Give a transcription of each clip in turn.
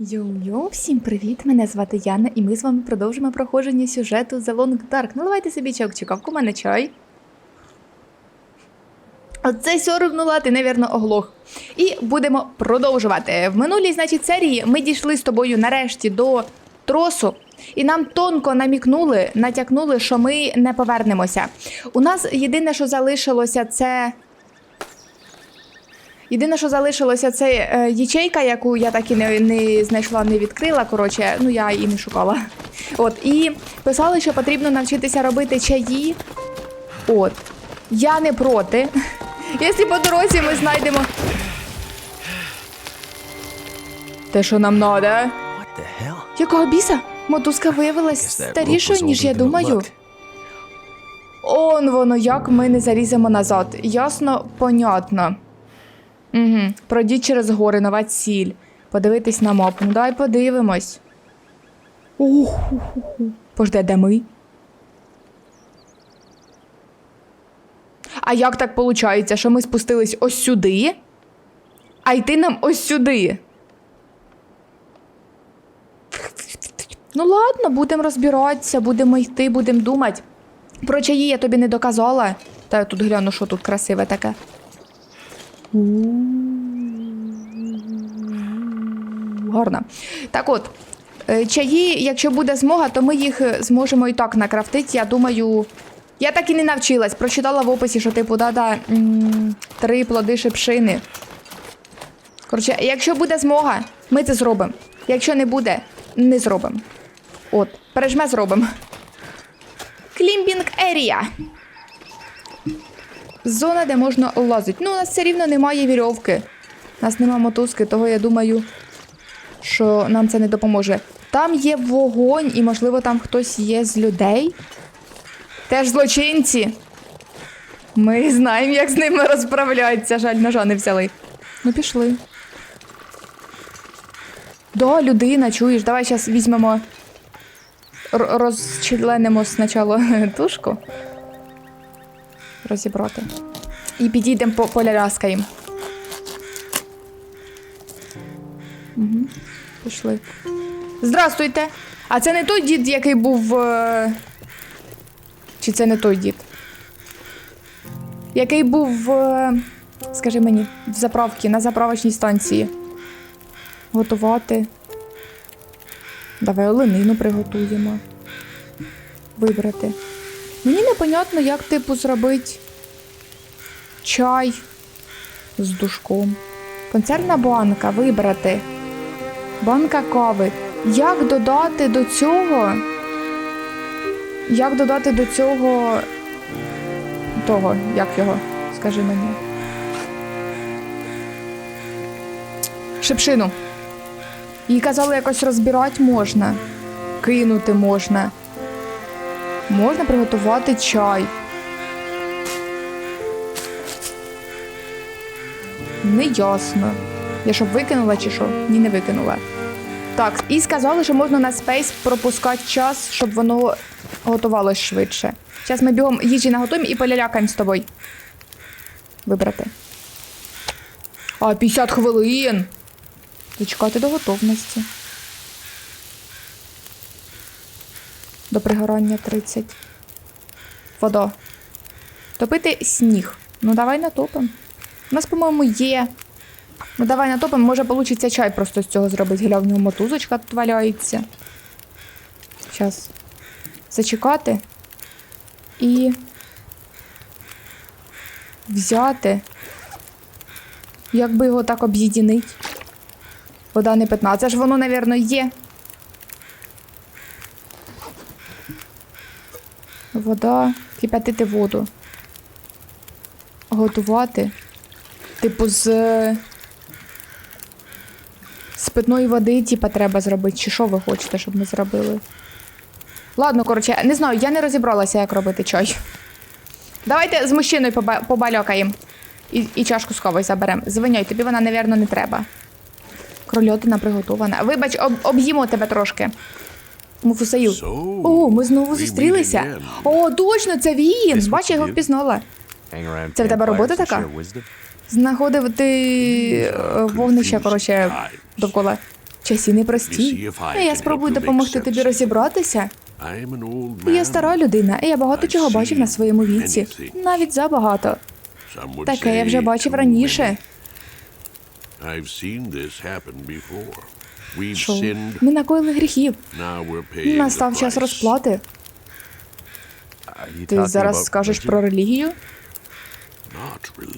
Йоу-йоу, всім привіт! Мене звати Яна, і ми з вами продовжимо проходження сюжету The Long Dark. Наливайте собі чок-чекавку, у мене чай. Оце сьорбнула, ти, невірно, оглох. І будемо продовжувати. В минулій, значить, серії ми дійшли з тобою нарешті до тросу, і нам тонко намікнули, натякнули, що ми не повернемося. У нас єдине, що залишилося, це. Єдине, що залишилося, це е, ячейка, яку я так і не, не знайшла, не відкрила. Коротше, ну я і не шукала. От, і писали, що потрібно навчитися робити чаї. От. Я не проти. Якщо по дорозі ми знайдемо. Те, що нам hell? Якого біса? Мотузка виявилась старішою, ніж я думаю. Он воно як ми не заліземо назад. Ясно, понятно. Угу. Пройдіть через гори, нова ціль. Подивитись на мапу. Ну давай подивимось. Пожде, де ми? А як так виходить, що ми спустились ось сюди, а йти нам ось сюди? Ну ладно, будемо розбиратися, будемо йти, будемо думати. Про чаї я тобі не доказала. Та я тут гляну, що тут красиве таке. Гарно. Так от, е, чаї, якщо буде змога, то ми їх е, зможемо і так накрафтити. Я думаю. Я так і не навчилась. Прочитала в описі, що типу, да-да, три плоди шипшини. Коротше, якщо буде змога, ми це зробимо. Якщо не буде, не зробимо. От, пережме зробимо. Клімбінг ерія. Зона, де можна лазити. Ну, у нас все рівно немає вірьовки. У нас немає мотузки, того я думаю, що нам це не допоможе. Там є вогонь, і, можливо, там хтось є з людей. Теж злочинці. Ми знаємо, як з ними розправляються. Жаль, ножа не взяли. Ну, пішли. Да, людина, чуєш, давай зараз візьмемо. Розчленимо спочатку тушку. Розібрати. І підійдемо по поляляскаємо. Угу. Пішли. Здравствуйте! А це не той дід, який був. е, Чи це не той дід? Який був. е, Скажи мені, в заправці, на заправочній станції. Готувати. Давай оленину приготуємо. Вибрати. Мені непонятно, як типу зробити чай з душком. Концерна банка вибрати. Банка кави. Як додати до цього? Як додати до цього того, як його? Скажи мені. Шипшину. Їй казали, якось розбирати можна, кинути можна. Можна приготувати чай. Неясно. Я щоб викинула чи що? Ні, не викинула. Так, і сказали, що можна на спейс пропускати час, щоб воно готувалось швидше. Зараз ми бігом їжі наготуємо і полялякаємо з тобою. Вибрати. А, 50 хвилин. Дочекати до готовності. До пригорання 30. Вода. Топити сніг. Ну давай натопимо. У нас, по-моєму, є. Ну давай натопимо, може получиться чай просто з цього зробити. Гля, в нього мотузочка тут валяється. Зараз. Зачекати. І. Взяти. Як би його так об'єднити? Вода не питна. Це ж воно, напевно, є. Вода. Кип'ятити воду. Готувати. Типу, з. З питної води, типа, треба зробити. Чи що ви хочете, щоб ми зробили? Ладно, коротше, не знаю, я не розібралася, як робити чай. Давайте з мужчиною поба- побалякаємо. І, і чашку з кавою заберемо. Звиняй, тобі вона, напевно, не треба. Крольотина приготована. Вибач, об, об'їмо тебе трошки. Муфусаїл. So, О, ми знову зустрілися. О, точно, це він. Бач, я його впізнала. Це в тебе робота така? share wisdom? Знаходив ти е, вогнище, коротше, довкола. Часі непрості. І я спробую допомогти тобі розібратися. Я стара людина, і я багато чого бачив на своєму віці. Навіть забагато. Таке я вже бачив раніше. Що? Ми накоїли гріхів. Настав час розплати. Ти зараз скажеш про релігію?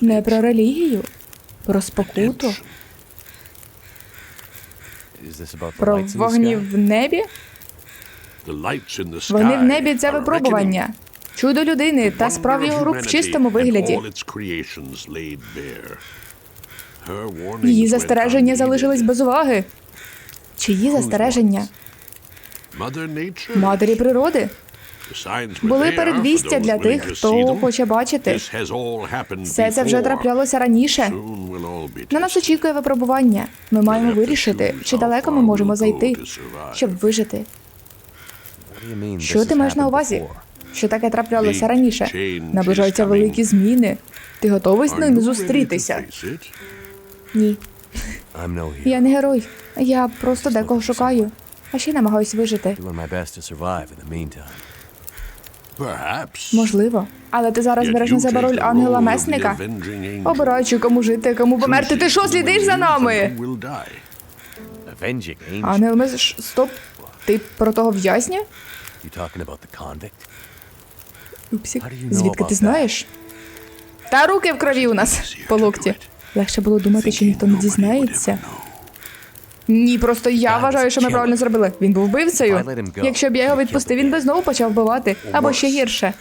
Не про релігію. Про спокуту. Про вогні в небі. Вони в небі це випробування. Чудо людини та справ його рук в чистому вигляді. Її застереження залишились без уваги. Чиї застереження? Матері природи. Були передвістя для тих, хто хоче бачити. Все це вже траплялося раніше. На нас очікує випробування. Ми маємо вирішити, чи далеко ми можемо зайти, щоб вижити. Що ти маєш на увазі? Що таке траплялося раніше? Наближаються великі зміни. Ти готовий з ними зустрітися? Ні. Я не герой. Я просто декого шукаю. А ще намагаюсь вижити. Doing my best to survive in the meantime. Можливо. Але ти зараз береш на себе роль ангела месника, обираючи, кому жити, кому померти. Ти що слідиш за нами? Ангел мес... Стоп. Ти про того в'язня? Упсік. Звідки ти знаєш? Та руки в крові у нас по локті. Легше було думати, що ніхто не дізнається. Ні, просто я вважаю, що ми правильно зробили. Він був вбивцею. Якщо б я його відпустив, він би знову почав вбивати. Або ще гірше.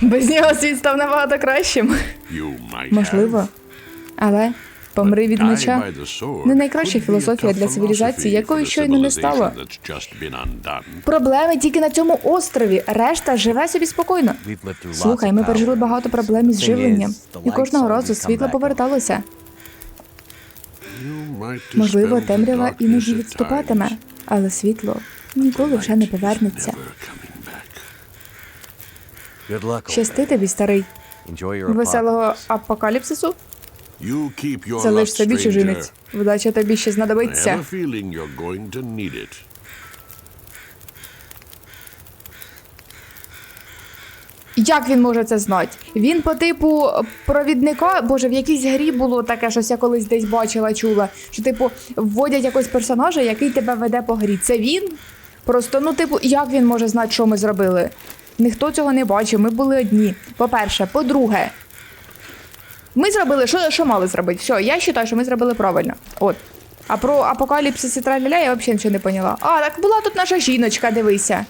Без нього світ став набагато кращим. Можливо. Але помри від меча. Не найкраща філософія для цивілізації, якої щойно не стало. Проблеми тільки на цьому острові. Решта живе собі спокійно. Слухай, ми пережили багато проблем із живленням, і кожного разу світло поверталося. Можливо, темрява іноді відступатиме, але світло ніколи вже не повернеться. Щасти тобі, старий. Веселого апокаліпсису залиш собі чужинець. Вдача тобі ще знадобиться. Як він може це знати? Він по типу провідника, боже, в якійсь грі було таке, щось я колись десь бачила, чула. Що, типу, вводять якогось персонажа, який тебе веде по грі. Це він? Просто, ну, типу, як він може знати, що ми зробили? Ніхто цього не бачив, ми були одні. По-перше, по-друге, ми зробили, що, що мали зробити. Все, я вважаю, що ми зробили правильно. От. А про апокаліпсис і траля я взагалі нічого не поняла. А, так була тут наша жіночка, дивися.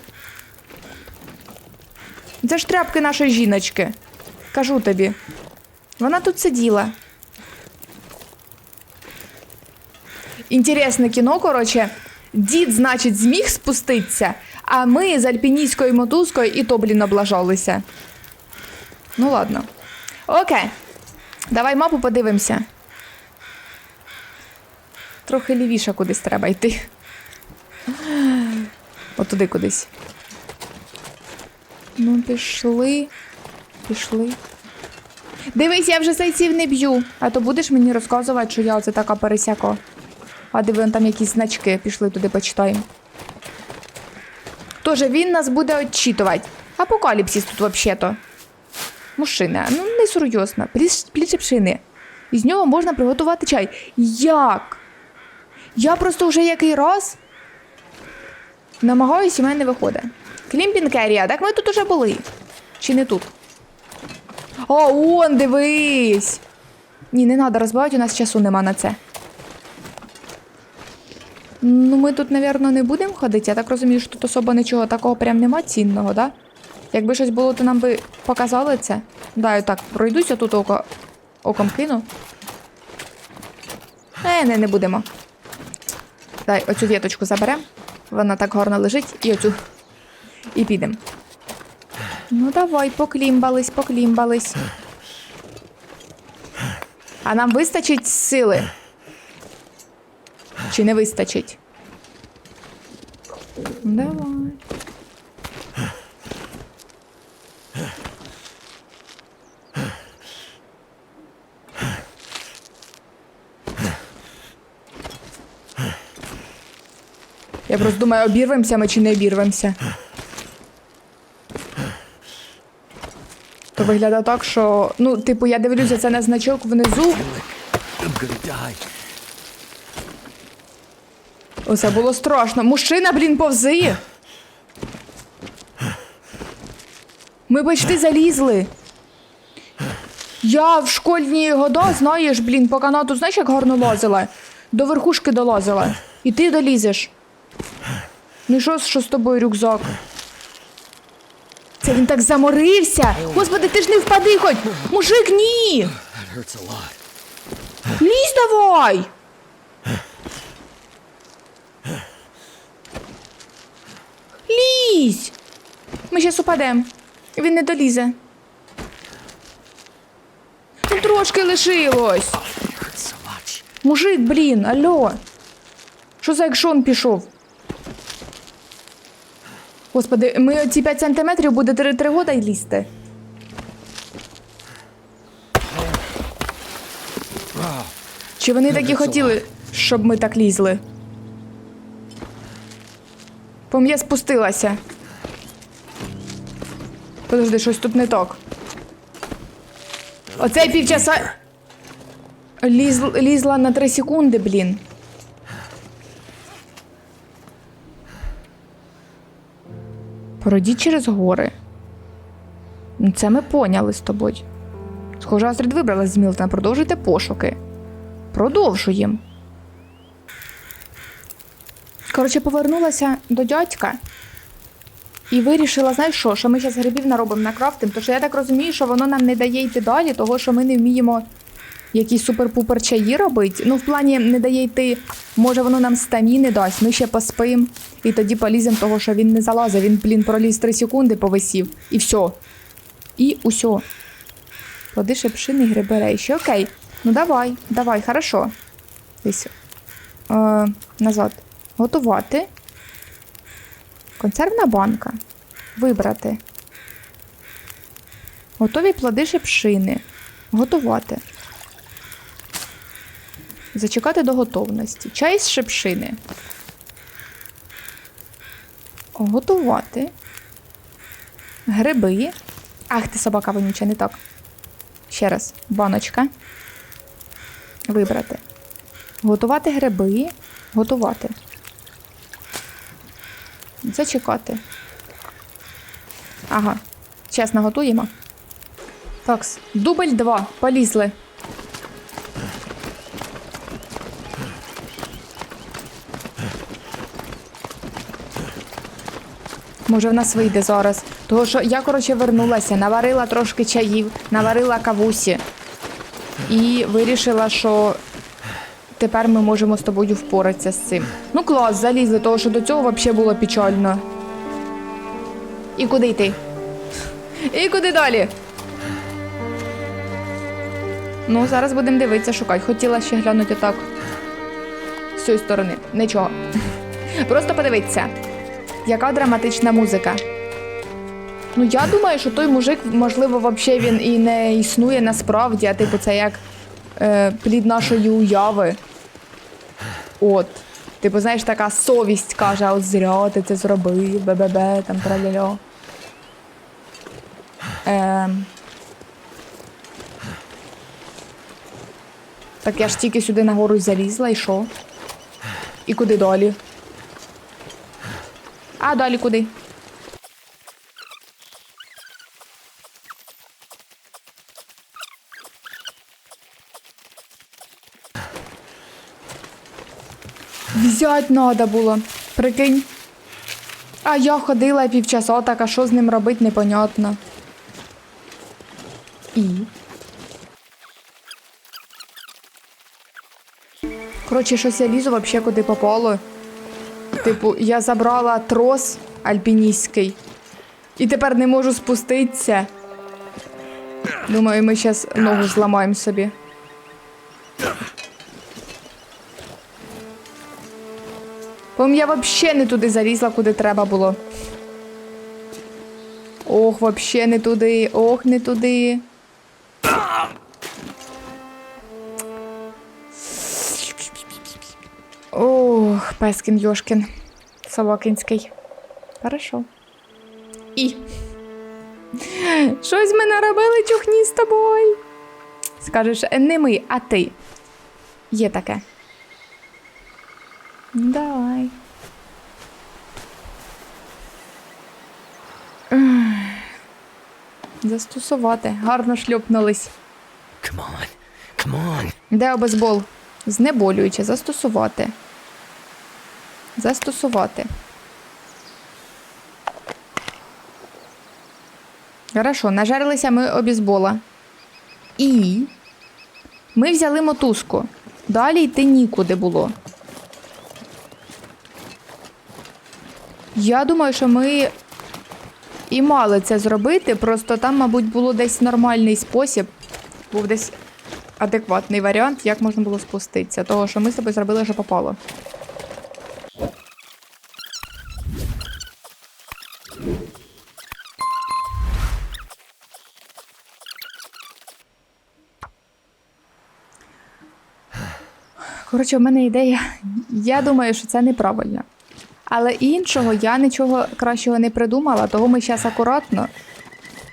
Це ж тряпки нашої жіночки. Кажу тобі. Вона тут сиділа. Інтересне кіно, коротше. Дід, значить, зміг спуститися, а ми з альпінійською мотузкою і то, блін, облажалися. Ну ладно. Окей. Давай мапу подивимося. Трохи лівіше кудись треба йти. От туди кудись. Ну, пішли. Пішли. Дивись, я вже зайців не б'ю. А то будеш мені розказувати, що я оце така пересяко. А диви, вон там якісь значки. Пішли туди, почитаємо. Тоже він нас буде отчитувати. Апокаліпсис тут взагалі-то. Мужчина, ну не серйозно. Пліче пшини. Із нього можна приготувати чай. Як? Я просто вже який раз намагаюсь, і мене не виходить. Клімпінкерія, так ми тут уже були. Чи не тут? О, он, дивись! Ні, не треба розбивати, у нас часу нема на це. Ну, ми тут, напевно, не будемо ходити. Я так розумію, що тут особо нічого такого прям нема цінного, да? Якби щось було, то нам би показали це. Да, я так, пройдуся тут око, оком кину. Е, не, не будемо. Дай оцю віточку заберемо. Вона так гарно лежить. І оцю. І підемо. Ну, давай, поклімбались, поклімбались. А нам вистачить сили? Чи не вистачить? Давай. Я просто думаю, обірвемося ми чи не обірвемося. То виглядає так, що. Ну, типу, я дивлюся це на значок внизу. Оце було страшно. Мужчина, блін, повзи. Ми почти залізли. Я в школьні года, знаєш, блін, по канату, знаєш, як гарно лазила? До верхушки долазила. І ти долізеш. Ну і що, що з тобою рюкзак? Це він так заморився. Господи, ти ж не впади хоч! Мужик, ні! Лізь давай! Лізь! Ми зараз упадемо. Він не долізе. Ну, трошки лишилось. Мужик, блін, алло. Що за екшон пішов? Господи, ми ці 5 сантиметрів буде 3, 3 года й лізти. Чи вони такі хотіли, щоб ми так лізли? Пом я спустилася. Подожди, щось тут не так. Оцей півчаса. Ліз, лізла на 3 секунди, блін. Породіть через гори. Це ми поняли з тобою. Схоже, Астрид вибрала з Мілтона. Продовжуйте пошуки. Продовжуємо. Коротше, повернулася до дядька і вирішила, знаєш що, що ми зараз грибів наробимо на крафтинг, що я так розумію, що воно нам не дає йти далі, того що ми не вміємо якісь супер-пупер чаї робити. Ну, в плані не дає йти, може воно нам стаміни дасть, ми ще поспим, і тоді поліземо, того що він не залазить, він, блін, проліз 3 секунди, повисів, і все. І усьо. Плоди шепшини гриби рейші. Окей. Ну давай, давай, хорошо. Десь. Е, назад. Готувати. Консервна банка. Вибрати. Готові плоди шипшини. Готувати. Зачекати до готовності. Чай з шипшини. Готувати. Гриби. Ах, ти собака вонюча, не так. Ще раз. Баночка. Вибрати. Готувати гриби. Готувати. Зачекати. Ага. Чесно, готуємо. Такс. Дубль 2. Полізли. Може, в нас вийде зараз. Того, що я, коротше, вернулася, наварила трошки чаїв, наварила кавусі. І вирішила, що тепер ми можемо з тобою впоратися з цим. Ну клас, залізли, того що до цього взагалі було печально. І куди йти? І куди далі? Ну, зараз будемо дивитися, шукати. Хотіла ще глянути так. З цієї сторони. Нічого. Просто подивитися. Яка драматична музика. Ну, я думаю, що той мужик, можливо, взагалі він і не існує насправді, а типу, це як е, плід нашої уяви. От. Типу, знаєш, така совість каже, от зря ти це зробив, бе-бе-бе, там траля Ем. Так я ж тільки сюди нагору залізла і що? І куди далі? А далі куди? Взять надо було. Прикинь. А я ходила півчаса, так а що з ним робити, непонятно. І. Коротше, щось я лізу вообще куди попало. Типу, я забрала трос альпіністський. І тепер не можу спуститися. Думаю, ми зараз ногу зламаємо собі. Пом я вообще не туди залізла, куди треба було. Ох, вообще не туди, ох, не туди. Пескін Йошкін. Собакинський. Хорошо. І. Щось ми наробили чухні з тобою. Скажеш, не ми, а ти. Є таке. Давай. Застосувати. Гарно шльопнулись. Come on. Come on. Де обезбол? Знеболююче. Застосувати. Застосувати. Хорошо, нажарилися ми обізбола. І ми взяли мотузку. Далі йти нікуди було. Я думаю, що ми і мали це зробити, просто там, мабуть, було десь нормальний спосіб. Був десь адекватний варіант, як можна було спуститися. Того, що ми з тобою зробили, що попало. Коротше, в мене ідея. Я думаю, що це неправильно. Але іншого я нічого кращого не придумала, того ми зараз акуратно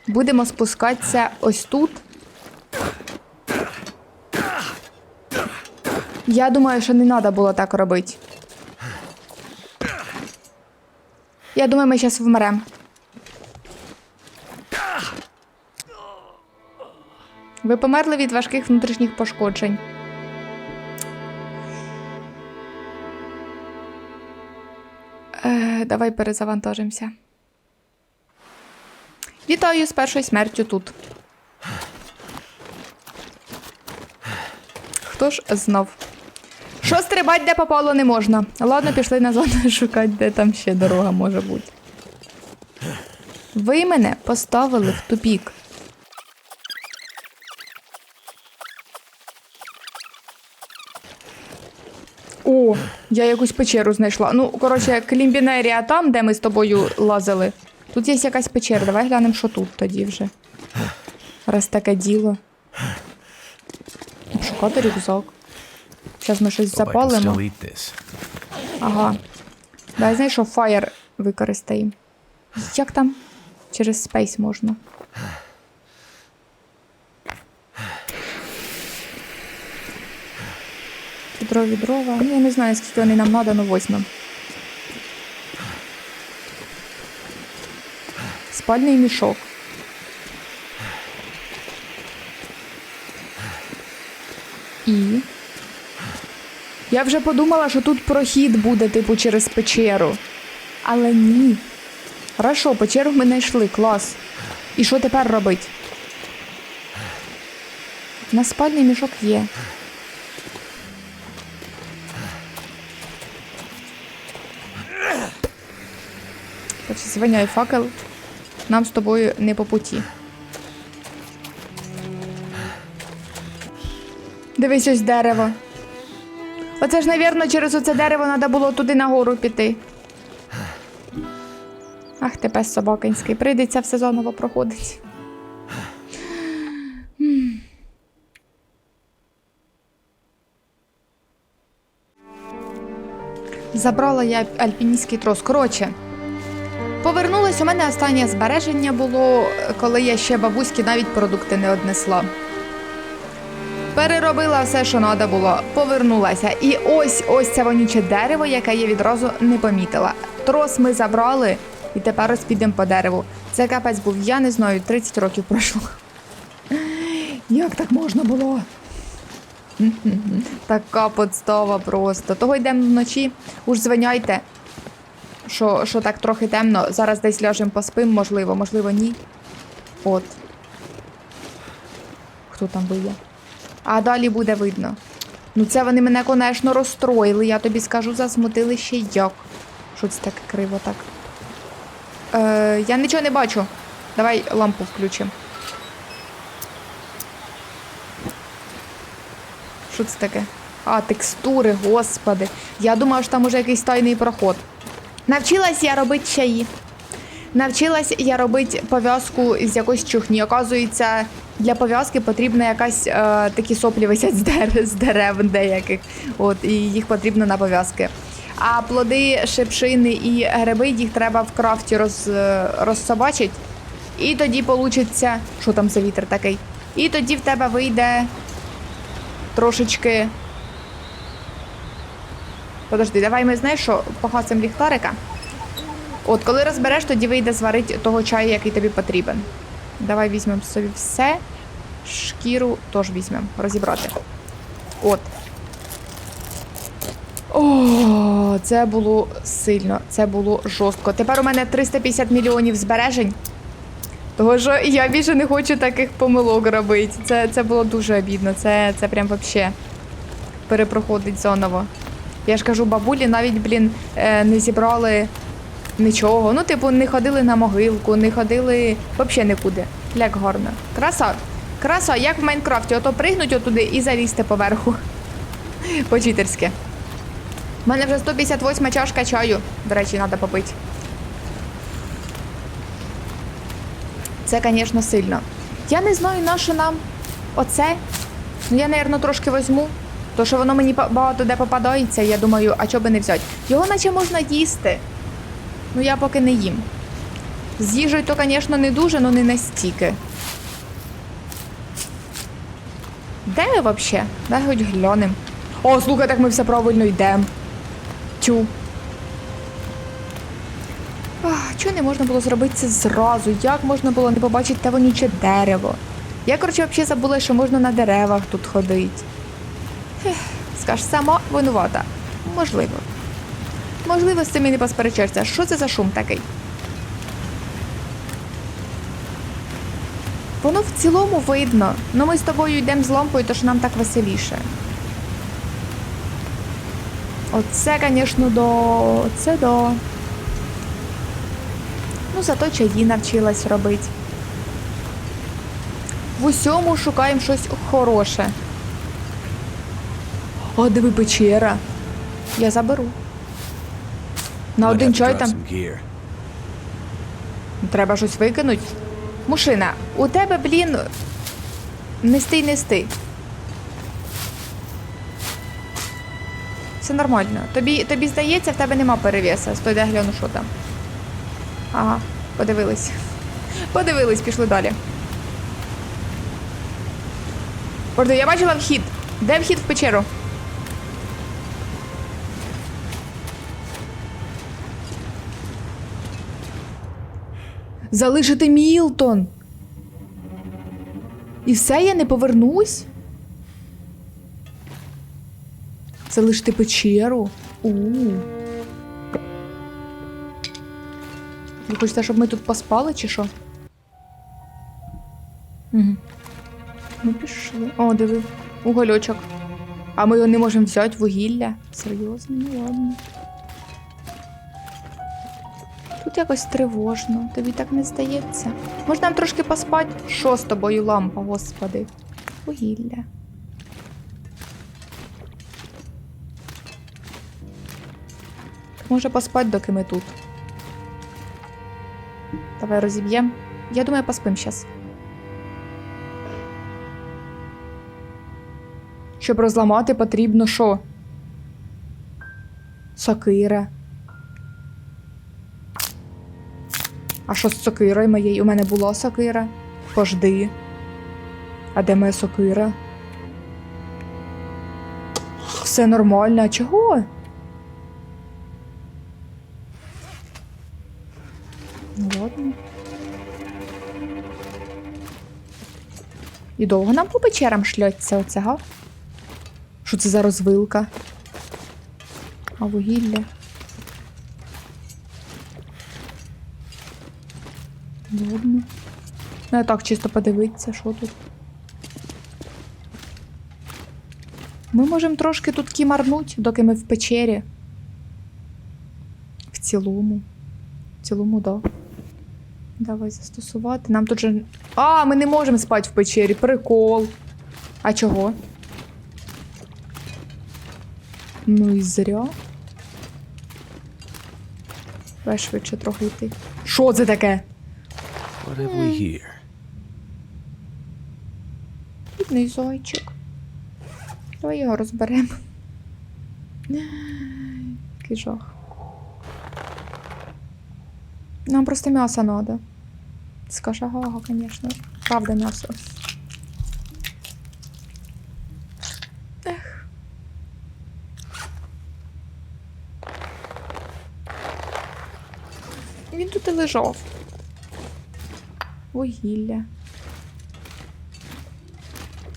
будемо спускатися ось тут. Я думаю, що не треба було так робити. Я думаю, ми зараз вмремо. Ви померли від важких внутрішніх пошкоджень. Давай перезавантажимося. Вітаю з першою смертю тут. Хто ж знов? Що стрибать, де попало, не можна. Ладно, пішли назад шукати, де там ще дорога може бути. Ви мене поставили в тупік. О, я якусь печеру знайшла. Ну, коротше, клімбінерія там, де ми з тобою лазили. Тут є якась печера. Давай глянемо, що тут тоді вже. Раз таке діло. Шукати рюкзак. Зараз ми щось запалимо. Ага. Дай знайшов фаєр використаємо. Як там? Через спейс можна. Відро, відрова. Ну, я не знаю, скільки вони нам треба, ну возьмемо. Спальний мішок. І. Я вже подумала, що тут прохід буде, типу, через печеру. Але ні. Хорошо, печеру ми знайшли, клас. І що тепер робить? У нас спальний мішок є. Короче, звиняй факел. Нам з тобою не по путі. Дивись ось дерево. Оце ж, навірно, через оце дерево треба було туди нагору піти. Ах, ти пес собакинський. Прийдеться все заново проходить. Забрала я альпіністський трос. Коротше, повернулась. У мене останнє збереження було, коли я ще бабуськи навіть продукти не однесла. Переробила все, що треба було, повернулася. І ось ось це вонюче дерево, яке я відразу не помітила. Трос ми забрали, і тепер ось по дереву. Це капець був, я не знаю, 30 років пройшло. Як так можна було? Така подстава просто. Того йдемо вночі, уж звиняйте, що, що так трохи темно. Зараз десь ляжемо поспим, можливо, можливо, ні. От. Хто там виє? А далі буде видно. Ну, це вони мене, конечно, розстроїли, я тобі скажу, засмутили ще як. Що це таке криво так? Е, я нічого не бачу. Давай лампу включимо. Що це таке? А, текстури, господи. Я думала, що там уже якийсь тайний проход. Навчилась я робити чаї. Навчилась я робити пов'язку з якоїсь чухні. Оказується, для пов'язки потрібна якась е, такі соплі висять з дерев, з дерев деяких. От, і їх потрібно на пов'язки. А плоди шипшини і гриби їх треба в крафті роз, розсобачить. І тоді получиться. Що там за вітер такий? І тоді в тебе вийде трошечки. Подожди, давай ми знаєш, що погасимо ліхтарика. От, коли розбереш, тоді вийде зварити того чаю, який тобі потрібен. Давай візьмемо собі все. Шкіру теж візьмемо, розібрати. От. О, це було сильно, це було жорстко. Тепер у мене 350 мільйонів збережень. Того що я більше не хочу таких помилок робити. Це, це було дуже обідно. Це, це прям вообще перепроходить заново. Я ж кажу, бабулі навіть, блін, е, не зібрали нічого. Ну, типу, не ходили на могилку, не ходили взагалі нікуди. Як гарно. Краса. Краса, як в Майнкрафті, ото пригнуть отуди і залізти поверху. По-читерськи. У мене вже 158 чашка чаю. До речі, треба попити. Це, звісно, сильно. Я не знаю, на що нам оце. Ну, я, напевно, трошки візьму. То, що воно мені багато де попадається, я думаю, а чого би не взяти? Його наче можна їсти. Ну, я поки не їм. З їжею то, звісно, не дуже, але не настільки. Де ми взагалі? Дай хоч глянем. О, слухай, так ми все правильно йдемо. Тю. Чого не можна було зробити це зразу? Як можна було не побачити те вонюче дерево? Я, коротше, взагалі забула, що можна на деревах тут ходити. Скаж, сама винувата. Можливо. Можливо, з цим і не посперечаєшся. Що це за шум такий? Воно в цілому видно. Ну ми з тобою йдемо з лампою, тож нам так веселіше. Оце, звісно, до. Це до. Ну, зато чаї навчилась робити. В усьому шукаємо щось хороше. О, диви печера. Я заберу. На один чай там. Треба щось викинуть. Мушина, у тебе, блін. Нести й нести. Все нормально. Тобі, тобі здається, в тебе нема перевеса. Стой, де гляну, що там. Ага, подивились. Подивились, пішли далі. Орду, я бачила вхід. Де вхід в печеру? Залишити Мілтон. І все, я не повернусь. Залишити печеру. у Ви хочете, щоб ми тут поспали, чи що? Угу. Ну, пішли. О, диви, угольочок. А ми його не можемо взяти вугілля. Серйозно, ну ладно. Тут якось тривожно, тобі так не здається. Може нам трошки поспати? Що з тобою лампа, господи? Вугілля. Може поспати, доки ми тут. Давай розіб'ємо. Я думаю, поспим зараз. Щоб розламати, потрібно що? Сокира. А що з сокирою моєю? У мене була сокира. Пожди. А де моя сокира? Все нормально. А чого? Ну ладно. І довго нам по печерам шльоться оце, га? Що це за розвилка? А вугілля? Ну, я так чисто подивитися, що тут. Ми можемо трошки тут кімарнуть, доки ми в печері. В цілому. В цілому, да. Давай застосувати. Нам тут же. А, ми не можемо спати в печері. Прикол. А чого? Ну і зря. Давай швидше трохи йти. Що це таке? What have we here? Бідний зайчик. Давай його розберемо. жах. Нам просто м'ясо надо. Скажи, ага, конечно. Правда, м'ясо. Ех. Він тут і лежав. Вугілля.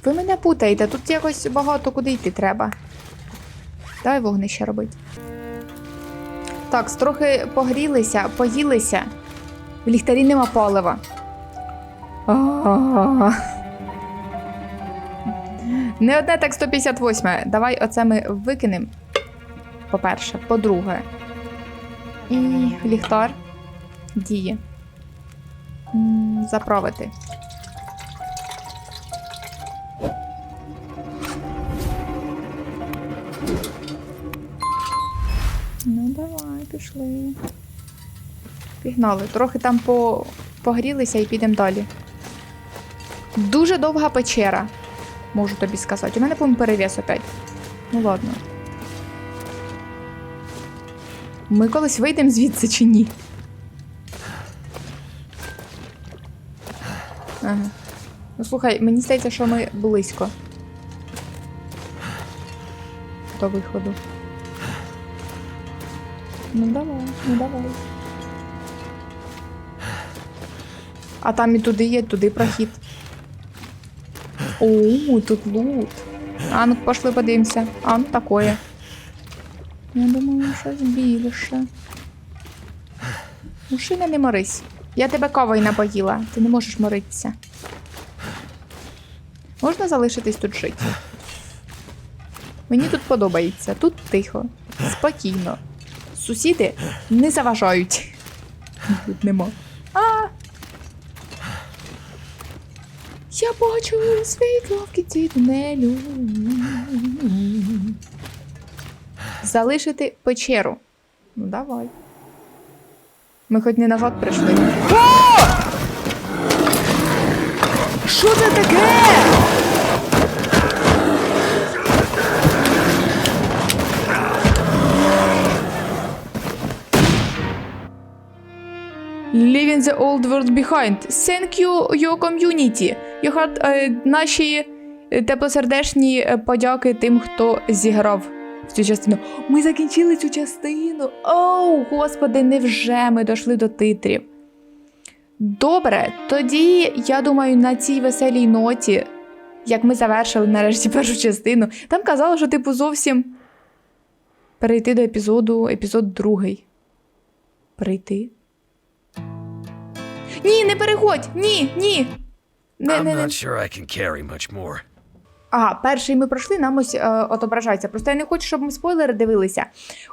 Ви мене путаєте, тут якось багато куди йти треба. Давай вогнище робити. Так, трохи погрілися, поїлися. В ліхтарі нема палива. Не одне так 158. Давай оце ми викинемо. По-перше. По-друге. І ліхтар діє. Заправити. Пішли. Пігнали. Трохи там по... погрілися і підемо далі. Дуже довга печера, можу тобі сказати. У мене, по перевес опять. Ну ладно. Ми колись вийдемо звідси чи ні? Ага. Ну слухай, мені здається, що ми близько. До виходу. Ну давай, ну давай. А там і туди є, туди прохід. О, тут лут. А ну пошли подивимося. А ну такое. Я думаю, щось більше. Мужчина, не морись. Я тебе кавою напоїла, ти не можеш моритися. Можна залишитись тут жити? Мені тут подобається. Тут тихо, спокійно. Сусіди не заважають. Тут нема. А! Я бачу світло в кінці тунелю. Залишити печеру. Ну, давай. Ми хоч не назад прийшли. О! Що це таке? Leaving the old world behind. Thank you, your community. You had, е, наші е, теплосердечні е, подяки тим, хто зіграв в цю частину. Ми закінчили цю частину. Оу, господи, невже ми дійшли до титрів. Добре, тоді я думаю, на цій веселій ноті, як ми завершили нарешті першу частину, там казали, що типу зовсім перейти до епізоду, епізод другий. Перейти. Ні, не переходь! Ні, ні. Не, I'm не, не. not sure I can carry much more. Ага, перший ми пройшли, нам ось е, отображається. Просто я не хочу, щоб ми спойлери дивилися.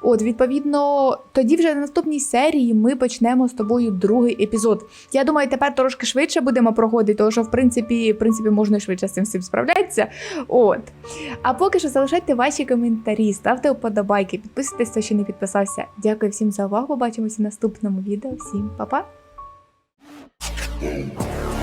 От, відповідно, тоді вже на наступній серії ми почнемо з тобою другий епізод. Я думаю, тепер трошки швидше будемо проходити, тому що в принципі, в принципі можна швидше з цим всім справлятися. От. А поки що залишайте ваші коментарі, ставте вподобайки, підписуйтесь, хто ще не підписався. Дякую всім за увагу. Побачимося в наступному відео. Всім па-па! Whoa.